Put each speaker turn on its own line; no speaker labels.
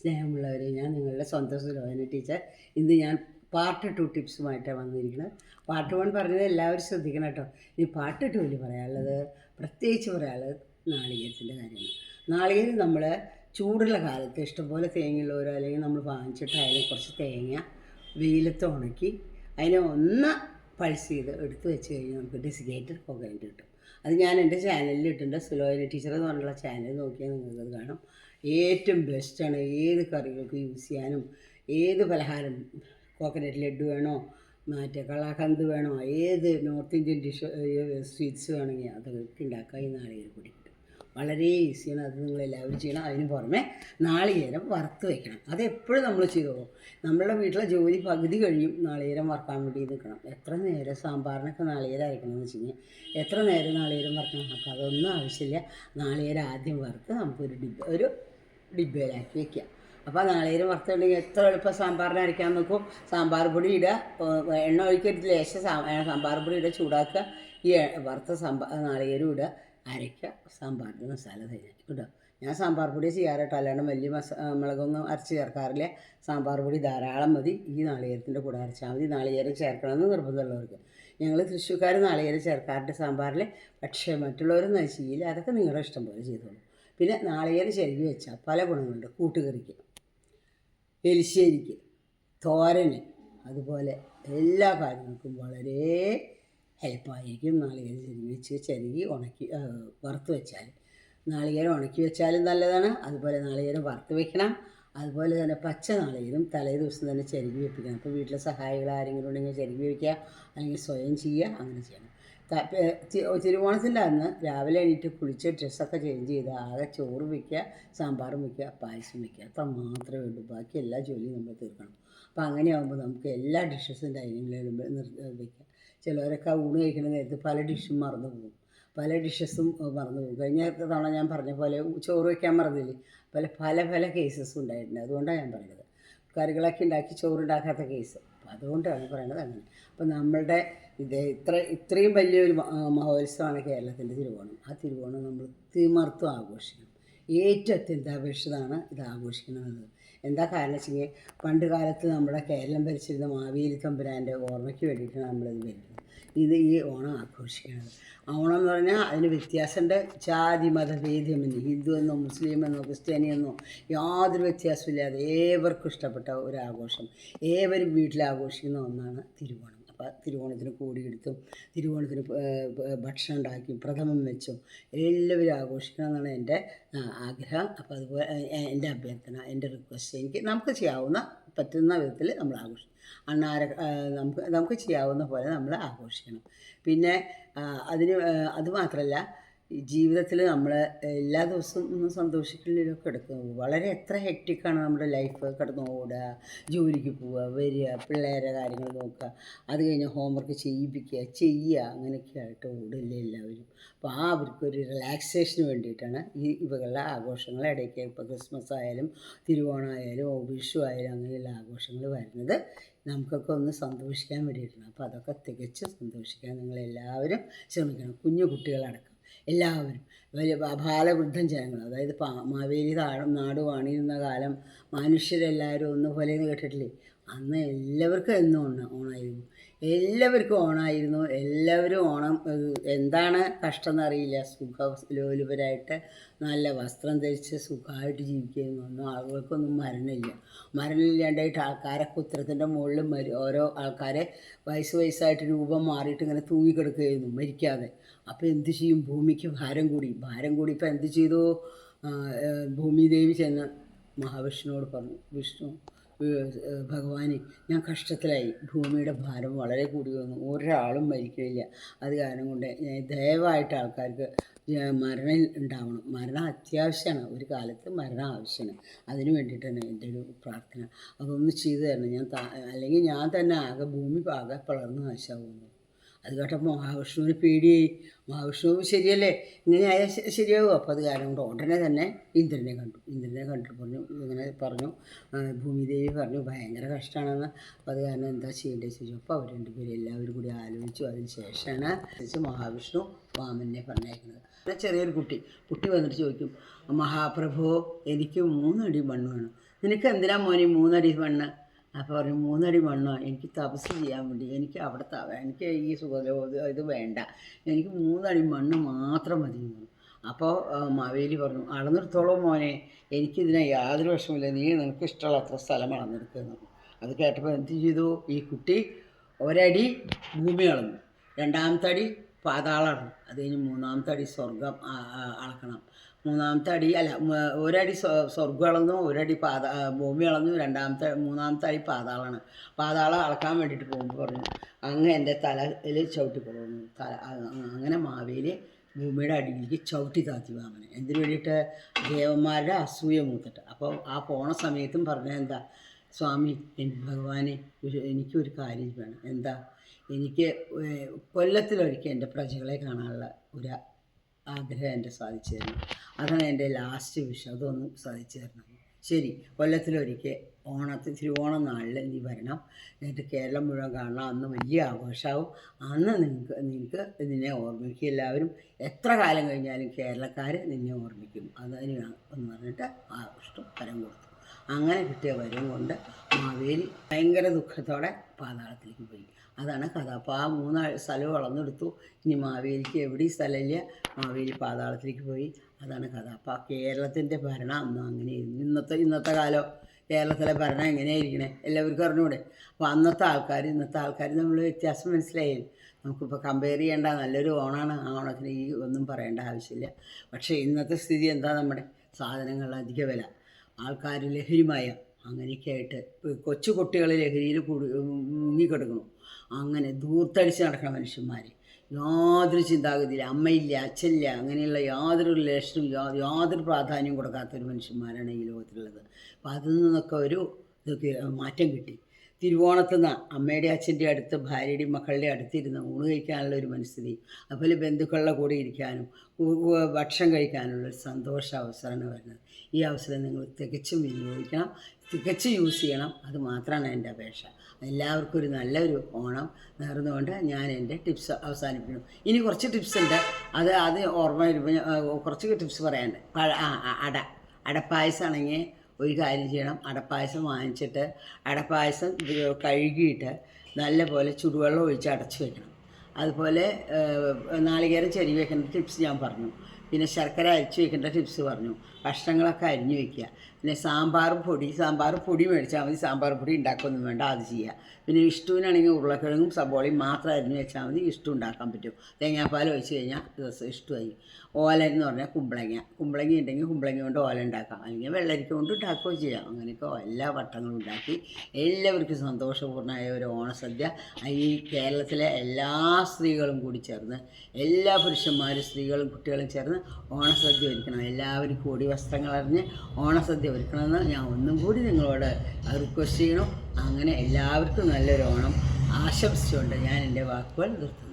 സ്നേഹമുള്ളവരെ ഞാൻ നിങ്ങളുടെ സ്വന്തം സുലോചന ടീച്ചർ. ഇന്ന് ഞാൻ പാർട്ട് ടു ടിപ്സുമായിട്ടാണ് വന്നിരിക്കുന്നത്. പാർട്ട് വൺ പറഞ്ഞത് എല്ലാവരും ശ്രദ്ധിക്കണം കേട്ടോ. ഇനി പാർട്ട് ടുവിൽ പറയാനുള്ളത് പ്രത്യേകിച്ച് പറയാനുള്ളത് നാളികേരത്തിന്റെ കാര്യമാണ്. നാളികേരം നമ്മൾ ചൂടുള്ള കാലത്ത് ഇഷ്ടംപോലെ തേങ്ങയുള്ളവരോ അല്ലെങ്കിൽ നമ്മൾ വാങ്ങിച്ചിട്ടായാലും കുറച്ച് തേങ്ങ വെയിലത്ത് ഉണക്കി അതിനെ ഒന്ന് പൾസ് ചെയ്ത് എടുത്ത് വെച്ച് കഴിഞ്ഞാൽ നമുക്ക് ഡെസിഗേറ്റഡ് പുകയിട്ട് കിട്ടും. അത് ഞാൻ എന്റെ ചാനലിൽ ഇട്ടിട്ടുണ്ട് സുലോയന ടീച്ചർ എന്ന് പറഞ്ഞുള്ള ചാനൽ നോക്കിയാൽ നിങ്ങൾക്കത് കാണും. ഏറ്റവും ബെസ്റ്റാണ് ഏത് കറികൾക്ക് യൂസ് ചെയ്യാനും ഏത് പലഹാരം കോക്കനട്ട് ലഡു വേണോ മറ്റേ കളാകന്ത് വേണോ ഏത് നോർത്ത് ഇന്ത്യൻ ഡിഷ് സ്വീറ്റ്സ് വേണമെങ്കിൽ അതൊക്കെ ഉണ്ടാക്കാം ഈ നാളികേരം പൊടി കിട്ടും. വളരെ ഈസിയാണ് അത് നിങ്ങൾ എല്ലാവരും ചെയ്യണം. അതിന് പുറമെ നാളികേരം വറുത്ത് വെക്കണം. അതെപ്പോഴും നമ്മൾ ചെയ്തു? നമ്മളുടെ വീട്ടിലെ ജോലി പകുതി കഴിയും നാളികേരം വറുക്കാൻ വേണ്ടി നിൽക്കണം. എത്ര നേരം സാമ്പാറിനൊക്കെ നാളികേരം അരക്കണം എന്ന് വെച്ച് കഴിഞ്ഞാൽ എത്ര നേരം നാളികേരം വറുക്കണം? അപ്പോൾ അതൊന്നും ആവശ്യമില്ല. നാളികേരം ആദ്യം വറുത്ത് നമുക്കൊരു ഡിബ ഒരു ഡിബയിലാക്കി വെക്കുക അപ്പോൾ നാളേരും വറുത്തുണ്ടെങ്കിൽ എത്ര എളുപ്പം സാമ്പാറിന് അരയ്ക്കാൻ നോക്കും. സാമ്പാർ പൊടി ഇടുക എണ്ണ ഒഴിക്കരുത് ലേശം സാമ്പാർ പൊടി ഇടുക ചൂടാക്കുക. ഈ വറുത്ത സാമ്പാർ നാളികേരം ഇടുക അരയ്ക്കുക സാമ്പാറിന്റെ മസാല തയ്യാറാക്കി കേട്ടോ? ഞാൻ സാമ്പാർ പൊടി ചെയ്യാറട്ടോ അല്ലാണ്ട് വലിയ മസ മുളകൊന്നും അരച്ച് ചേർക്കാറില്ല. സാമ്പാർ പൊടി ധാരാളം മതി. ഈ നാളികേരത്തിന്റെ കൂടെ അരച്ചാൽ മതി. നാളികേരം ചേർക്കണമെന്ന് നിർബന്ധമുള്ളവർക്ക്. ഞങ്ങൾ തൃശ്ശൂർക്കാർ നാളികേരം ചേർക്കാറുണ്ട് സാമ്പാറിൽ പക്ഷേ മറ്റുള്ളവരൊന്നും അത് ചെയ്യില്ല. അതൊക്കെ നിങ്ങളുടെ ഇഷ്ടം പോലെ ചെയ്തോളൂ. പിന്നെ നാളികേരം ചെരുകി വെച്ചാൽ പല ഗുണങ്ങളുണ്ട്. കൂട്ടുകറിക്ക് എലിശ്ശേരിക്ക് തോരന് അതുപോലെ എല്ലാ കാര്യങ്ങൾക്കും വളരെ ഹെൽപ്പായിരിക്കും നാളികേരം ചെരുകി വെച്ച് ചെരുകി ഉണക്കി വറുത്ത് വെച്ചാൽ. നാളികേരം ഉണക്കി വെച്ചാലും നല്ലതാണ്. അതുപോലെ നാളികേരം വറുത്ത് വെക്കണം. അതുപോലെ തന്നെ പച്ച നാളികേരം തലേ ദിവസം തന്നെ ചെരുകി വെപ്പിക്കണം. അപ്പോൾ വീട്ടിലെ സഹായികൾ ആരെങ്കിലും ഉണ്ടെങ്കിൽ ചെരുകി വെക്കുക. അല്ലെങ്കിൽ സ്വയം ചെയ്യുക. അങ്ങനെ ചെയ്യണം. തിരുവോണത്തിന്റെ അന്ന് രാവിലെ എണീറ്റ് കുളിച്ച് ഡ്രസ്സൊക്കെ ചേഞ്ച് ചെയ്ത് ആകെ ചോറ് വയ്ക്കുക സാമ്പാറും വയ്ക്കുക പായസം വയ്ക്കുക അത്ര മാത്രമേ ഉള്ളൂ. ബാക്കി എല്ലാ ജോലിയും നമ്മൾ തീർക്കണം. അപ്പോൾ അങ്ങനെയാകുമ്പോൾ നമുക്ക് എല്ലാ ഡിഷസും ഡൈനിങ് ടേബിളിൽ വയ്ക്കുക ചിലവരൊക്കെ ഊണ് കഴിക്കുന്ന നേരത്ത് പല ഡിഷും മറന്നു പോകും. പല ഡിഷസും മറന്നു പോകും. കഴിഞ്ഞ തവണ ഞാൻ പറഞ്ഞ പോലെ ചോറ് വയ്ക്കാൻ മറന്നില്ലേ? പല പല പല കേസസും ഉണ്ടായിട്ടുണ്ട്. അതുകൊണ്ടാണ് ഞാൻ പറയുന്നത് കറികളൊക്കെ ഉണ്ടാക്കി ചോറുണ്ടാക്കാത്ത കേസ് അപ്പോൾ അതുകൊണ്ടാണ് പറയുന്നത് അങ്ങനെ. അപ്പോൾ നമ്മളുടെ ഇത് ഇത്ര ഇത്രയും വലിയൊരു മഹോത്സവമാണ് കേരളത്തിന്റെ തിരുവോണം. ആ തിരുവോണം നമ്മൾ തീമർത്തും ആഘോഷിക്കണം. ഏറ്റവും അത്യന്താപേക്ഷിതമാണ് ഇത് ആഘോഷിക്കണമെന്നത്. എന്താ കാരണം വെച്ചെങ്കിൽ പണ്ട് കാലത്ത് നമ്മുടെ കേരളം ഭരിച്ചിരുന്ന മാവേലി തമ്പുരാന്റെ ഓർമ്മയ്ക്ക് വേണ്ടിയിട്ടാണ് നമ്മളിത് വരുന്നത് ഇത് ഈ ഓണം ആഘോഷിക്കുന്നത് ഓണം എന്ന് പറഞ്ഞാൽ അതിന് വ്യത്യാസമുണ്ട്. ജാതി മതഭേദമെന്ന് ഹിന്ദു എന്നോ മുസ്ലിം എന്നോ ക്രിസ്ത്യാനി എന്നോ യാതൊരു വ്യത്യാസമില്ലാതെ ഏവർക്കും ഇഷ്ടപ്പെട്ട ഒരു ആഘോഷം. ഏവരും വീട്ടിൽ ആഘോഷിക്കുന്ന ഒന്നാണ് തിരുവോണം. തിരുവോണത്തിന് കൂടിയെടുത്തും തിരുവോണത്തിന് ഭക്ഷണം ഉണ്ടാക്കി പ്രഥമം വെച്ചും എല്ലാവരും ആഘോഷിക്കണം എന്നാണ് എന്റെ ആഗ്രഹം. അപ്പോൾ അതുപോലെ എന്റെ അഭ്യർത്ഥന എന്റെ റിക്വസ്റ്റ് എനിക്ക് നമുക്ക് ചെയ്യാവുന്ന പറ്റുന്ന വിധത്തിൽ നമ്മൾ ആഘോഷിക്കും അണ്ണാര നമുക്ക് നമുക്ക് ചെയ്യാവുന്ന പോലെ നമ്മൾ ആഘോഷിക്കണം. പിന്നെ അതിന് ഏഹ്, അത് മാത്രമല്ല ഈ ജീവിതത്തിൽ നമ്മൾ എല്ലാ ദിവസവും ഒന്ന് സന്തോഷിക്കുന്നില്ല കിടക്കും വളരെ എത്ര ഹെക്റ്റിക്കാണ് നമ്മുടെ ലൈഫ് കിടന്ന് ഓടുക ജോലിക്ക് പോവുക വരിക പിള്ളേരെ കാര്യങ്ങൾ നോക്കുക അത് കഴിഞ്ഞ് ഹോംവർക്ക് ചെയ്യിപ്പിക്കുക ചെയ്യുക അങ്ങനെയൊക്കെ ആയിട്ട് ഓടില്ല എല്ലാവരും. അപ്പോൾ ആ അവർക്കൊരു റിലാക്സേഷന് വേണ്ടിയിട്ടാണ് ഈ ഇവകളുടെ ആഘോഷങ്ങൾ. ഇടയ്ക്ക് ഇപ്പോൾ ക്രിസ്മസ് ആയാലും തിരുവോണമായാലും വിഷു ആയാലും അങ്ങനെയുള്ള ആഘോഷങ്ങൾ വരുന്നത് നമുക്കൊക്കെ ഒന്ന് സന്തോഷിക്കാൻ വേണ്ടിയിട്ടാണ്. അപ്പോൾ അതൊക്കെ തികച്ച് സന്തോഷിക്കാൻ നിങ്ങളെല്ലാവരും ശ്രമിക്കണം. കുഞ്ഞു കുട്ടികളടക്കം. എല്ലാവരും. വലിയ ഭാലവൃദ്ധൻ ജനങ്ങൾ. അതായത് പാ മാവേലി താഴം നാട് വാണിരുന്ന കാലം മനുഷ്യരെല്ലാവരും ഒന്നുപോലെ കേട്ടിട്ടില്ലേ? അന്ന് എല്ലാവർക്കും എന്നും ഓണ ഓണായിരുന്നു. എല്ലാവർക്കും ഓണായിരുന്നു. എല്ലാവരും ഓണം എന്താണ് കഷ്ടം എന്നറിയില്ല സുഖ ലോലുപരായിട്ട് നല്ല വസ്ത്രം ധരിച്ച് സുഖമായിട്ട് ജീവിക്കുന്നു. ഒന്നും ആളുകൾക്കൊന്നും മരണമില്ല. മരണമില്ലാണ്ടായിട്ട് ആൾക്കാരൊക്കെ ഉത്തരത്തിന്റെ മുകളിൽ മരി ഓരോ ആൾക്കാരെ വയസ്സ് വയസ്സായിട്ട് രൂപം മാറിയിട്ട് ഇങ്ങനെ തൂങ്ങിക്കിടക്കുകയായിരുന്നു മരിക്കാതെ. അപ്പോൾ എന്ത് ചെയ്യും? ഭൂമിക്ക് ഭാരം കൂടി. ഭാരം കൂടി ഇപ്പോൾ എന്ത് ചെയ്തു? ഭൂമിദേവി ചെന്ന് മഹാവിഷ്ണുവോട് പറഞ്ഞു വിഷ്ണു ഭഗവാനെ ഞാൻ കഷ്ടത്തിലായി. ഭൂമിയുടെ ഭാരം വളരെ കൂടി വന്നു. ഒരാളും മരിക്കില്ല അത് കാരണം കൊണ്ട് ദയവായിട്ട് ആൾക്കാർക്ക് മരണം ഉണ്ടാവണം. മരണം അത്യാവശ്യമാണ്. ഒരു കാലത്ത് മരണം ആവശ്യമാണ്. അതിന് വേണ്ടിയിട്ടാണ് എന്റെ ഒരു പ്രാർത്ഥന. അതൊന്ന് ചെയ്തു തരണം. ഞാൻ അല്ലെങ്കിൽ ഞാൻ തന്നെ ആകെ ഭൂമി ആകെ പിളർന്ന് നാശാവുന്നു അത് കേട്ടപ്പോൾ മഹാവിഷ്ണുവിന് പേടിയായി. മഹാവിഷ്ണു ശരിയല്ലേ? ഇങ്ങനെ ആയാൽ അപ്പോൾ അത് കാരണം കൊണ്ട് ഉടനെ തന്നെ ഇന്ദ്രനെ കണ്ടു. ഇന്ദ്രനെ കണ്ടിട്ട് പറഞ്ഞു ഇങ്ങനെ പറഞ്ഞു ഭൂമിദേവി പറഞ്ഞു ഭയങ്കര കഷ്ടമാണെന്ന് അപ്പോൾ അത് കാരണം എന്താ ചെയ്യേണ്ടത് ചോദിച്ചു. അപ്പോൾ അവർ രണ്ടുപേരും എല്ലാവരും കൂടി ആലോചിച്ചു. അതിന് ശേഷമാണ് മഹാവിഷ്ണു വാമനെ പറഞ്ഞേക്കുന്നത് ചെറിയൊരു കുട്ടി. കുട്ടി വന്നിട്ട് ചോദിക്കും മഹാപ്രഭു എനിക്ക് മൂന്നടി മണ്ണ് വേണം. നിനക്ക് എന്തിനാ മോനെ മൂന്നടി മണ്ണ്? അപ്പോൾ പറഞ്ഞു മൂന്നടി മണ്ണോ? എനിക്ക് തപസ് ചെയ്യാൻ വേണ്ടി എനിക്ക് അവിടെ എനിക്ക് ഈ സുഖലോ ഇത് വേണ്ട. എനിക്ക് മൂന്നടി മണ്ണ് മാത്രം മതി. അപ്പോൾ മാവേലി പറഞ്ഞു അളന്നെടുത്തോളം മോനെ. എനിക്കിതിനെ യാതൊരു വിഷമില്ല നീ നിനക്ക് ഇഷ്ടമുള്ള അത്ര സ്ഥലം അളന്നെടുക്കുന്നു അത് കേട്ടപ്പോൾ എന്ത് ചെയ്തു? ഈ കുട്ടി ഒരടി ഭൂമി അളന്നു. രണ്ടാമത്തെ അടി പാതാളം അളന്നു. അത് കഴിഞ്ഞ് മൂന്നാമത്തെ അടി സ്വർഗം അളക്കണം. മൂന്നാമത്തെ അടി അല്ല ഒരടി സ്വ- സ്വർഗം അളന്നു ഒരടി പാത ഭൂമി അളന്നു രണ്ടാമത്തെ മൂന്നാമത്തെ അടി പാതാളാണ്. പാതാളം അളക്കാൻ വേണ്ടിയിട്ട് പോകുമ്പോൾ പറഞ്ഞു അങ്ങ് എന്റെ തലയിൽ ചവിട്ടി പോകുന്നു തല അങ്ങനെ മാവേലി ഭൂമിയുടെ അടിയിലേക്ക് ചവിട്ടി താത്തി വാമനെ. എന്തിനു വേണ്ടിയിട്ട്? ദേവന്മാരുടെ അസൂയ മൂത്തിട്ട്. അപ്പോൾ ആ പോണ സമയത്തും പറഞ്ഞ എന്താ സ്വാമി ഭഗവാനെ എനിക്കൊരു കാര്യം വേണം. എന്താ എനിക്ക് കൊല്ലത്തിലൊരിക്കൽ എന്റെ പ്രജകളെ കാണാനുള്ള ഒരു ആഗ്രഹം എന്റെ സാധിച്ചു തരണം അതാണ് എന്റെ ലാസ്റ്റ് വിഷയം അതൊന്ന് സാധിച്ചു തരണം ശരി കൊല്ലത്തിലൊരിക്കൽ ഓണത്തിന് തിരുവോണം നാളിൽ നീ വരണം. എന്നിട്ട് കേരളം മുഴുവൻ കാണണം. അന്ന് വലിയ ആഘോഷമാവും. അന്ന് നിങ്ങൾക്ക് നിങ്ങൾക്ക് നിന്നെ ഓർമ്മിക്കും. എല്ലാവരും എത്ര കാലം കഴിഞ്ഞാലും കേരളക്കാർ നിന്നെ ഓർമ്മിക്കും. അതിന് എന്ന് പറഞ്ഞിട്ട് ആ ഇഷ്ടം കൊടുത്തു. അങ്ങനെ കിട്ടിയ വരം കൊണ്ട് മാവേലി ഭയങ്കര ദുഃഖത്തോടെ പാതാളത്തിലേക്ക് പോയി. അതാണ് കഥ. അപ്പോൾ ആ മൂന്ന് സ്ഥലവും വളർന്നെടുത്തു. ഇനി മാവേലിക്ക് എവിടെ സ്ഥലമില്ല. മാവേലി പാതാളത്തിലേക്ക് പോയി. അതാണ് കഥ. അപ്പോൾ ആ കേരളത്തിന്റെ ഭരണം അന്ന് അങ്ങനെ ഇന്നത്തെ ഇന്നത്തെ കാലം കേരളത്തിലെ ഭരണം എങ്ങനെയായിരിക്കണേ? എല്ലാവർക്കും അറിഞ്ഞൂടെ? അപ്പോൾ അന്നത്തെ ആൾക്കാർ ഇന്നത്തെ ആൾക്കാർ നമ്മൾ വ്യത്യാസം മനസ്സിലായി. നമുക്കിപ്പോൾ കമ്പയർ ചെയ്യേണ്ട നല്ലൊരു ഓണാണ്. ആ ഓണത്തിന് ഈ ഒന്നും പറയേണ്ട ആവശ്യമില്ല. പക്ഷേ ഇന്നത്തെ സ്ഥിതി എന്താ നമ്മുടെ? സാധനങ്ങളുടെ അധിക വില. ആൾക്കാർ ലഹരിമായ. അങ്ങനെയൊക്കെ ആയിട്ട് കൊച്ചു കുട്ടികൾ ലഹരിയിൽ കൂടി മുങ്ങിക്കിടക്കണം അങ്ങനെ ദൂർത്തടിച്ച് നടക്കുന്ന മനുഷ്യന്മാർ യാതൊരു ചിന്താഗതിയില്ല. അമ്മയില്ല അച്ഛനില്ല അങ്ങനെയുള്ള യാതൊരു റിലേഷനും യാതൊരു പ്രാധാന്യവും കൊടുക്കാത്തൊരു മനുഷ്യന്മാരാണ് ഈ ലോകത്തിലുള്ളത്. അപ്പോൾ അതിൽ നിന്നൊക്കെ ഒരു ഇതൊക്കെ മാറ്റം കിട്ടി. തിരുവോണത്തു നിന്ന് അമ്മയുടെ അച്ഛന്റെ അടുത്ത് ഭാര്യയുടെയും മക്കളുടെ അടുത്തിരുന്ന് ഊണ് കഴിക്കാനുള്ള ഒരു മനസ്ഥിതി അതുപോലെ ബന്ധുക്കളുടെ കൂടെ ഇരിക്കാനും ഭക്ഷണം കഴിക്കാനുള്ള ഒരു സന്തോഷ അവസരമാണ് വരുന്നത്. ഈ അവസരം നിങ്ങൾ തികച്ചും വിനിയോഗിക്കണം. തികച്ചും യൂസ് ചെയ്യണം. അത് മാത്രമാണ് എന്റെ അപേക്ഷ. എല്ലാവർക്കും ഒരു നല്ലൊരു ഓണം നേർന്നുകൊണ്ട് ഞാൻ എന്റെ ടിപ്സ് അവസാനിപ്പിക്കുന്നു. ഇനി കുറച്ച് ടിപ്സ് ഉണ്ട്. അത് അത് ഓർമ്മ വരുമ്പോൾ കുറച്ച് ടിപ്സ് പറയാനുണ്ട്. പഴ അട. അടപ്പായസമാണെങ്കിൽ ഒരു കാര്യം ചെയ്യണം. അടപ്പായസം വാങ്ങിച്ചിട്ട് അടപ്പായസം കഴുകിയിട്ട് നല്ലപോലെ ചുടുവെള്ളം ഒഴിച്ച് അടച്ച് വെക്കണം. അതുപോലെ നാളികേരം ചെരി വെക്കേണ്ട ടിപ്സ് ഞാൻ പറഞ്ഞു. പിന്നെ ശർക്കര അരിച്ച് വെക്കേണ്ട ടിപ്സ് പറഞ്ഞു. കഷ്ണങ്ങളൊക്കെ അരിഞ്ഞു വെക്കുക. പിന്നെ സാമ്പാർ പൊടി സാമ്പാർ പൊടി മേടിച്ചാൽ മതി. സാമ്പാർ പൊടി ഉണ്ടാക്കുകയൊന്നും വേണ്ട അത് ചെയ്യുക പിന്നെ ഇഷ്ടുവിനാണെങ്കിൽ ഉരുളക്കിഴങ്ങും സബോളയും മാത്രം അരിഞ്ഞ് വെച്ചാൽ മതി ഇഷ്ടം ഉണ്ടാക്കാൻ പറ്റും. തേങ്ങാപ്പാൽ ഒഴിച്ച് കഴിഞ്ഞാൽ ദിവസം ഇഷ്ടമായി ഓല എന്ന് പറഞ്ഞാൽ കുമ്പളങ്ങ. കുമ്പളങ്ങ ഉണ്ടെങ്കിൽ കുമ്പളങ്ങ കൊണ്ട് ഓല ഉണ്ടാക്കാം. അല്ലെങ്കിൽ വെള്ളരിക്ക കൊണ്ട് ഉണ്ടാക്കുകയും ചെയ്യാം. അങ്ങനെയൊക്കെ എല്ലാ വട്ടങ്ങളും ഉണ്ടാക്കി എല്ലാവർക്കും സന്തോഷപൂർണമായ ഒരു ഓണസദ്യ. ഈ കേരളത്തിലെ എല്ലാ സ്ത്രീകളും കൂടി ചേർന്ന് എല്ലാ പുരുഷന്മാരും സ്ത്രീകളും കുട്ടികളും ചേർന്ന് ഓണസദ്യ ഒരുക്കണം. എല്ലാവരും കൂടി വസ്ത്രങ്ങൾ അറിഞ്ഞ് ഓണസദ്യ ഒരുക്കണമെന്ന് ഞാൻ ഒന്നും കൂടി നിങ്ങളോട് റിക്വസ്റ്റ് ചെയ്യണം. അങ്ങനെ എല്ലാവർക്കും നല്ലൊരു ഓണം ആശംസിച്ചുകൊണ്ട് ഞാൻ എന്റെ വാക്കുകൾ നിർത്തുന്നു.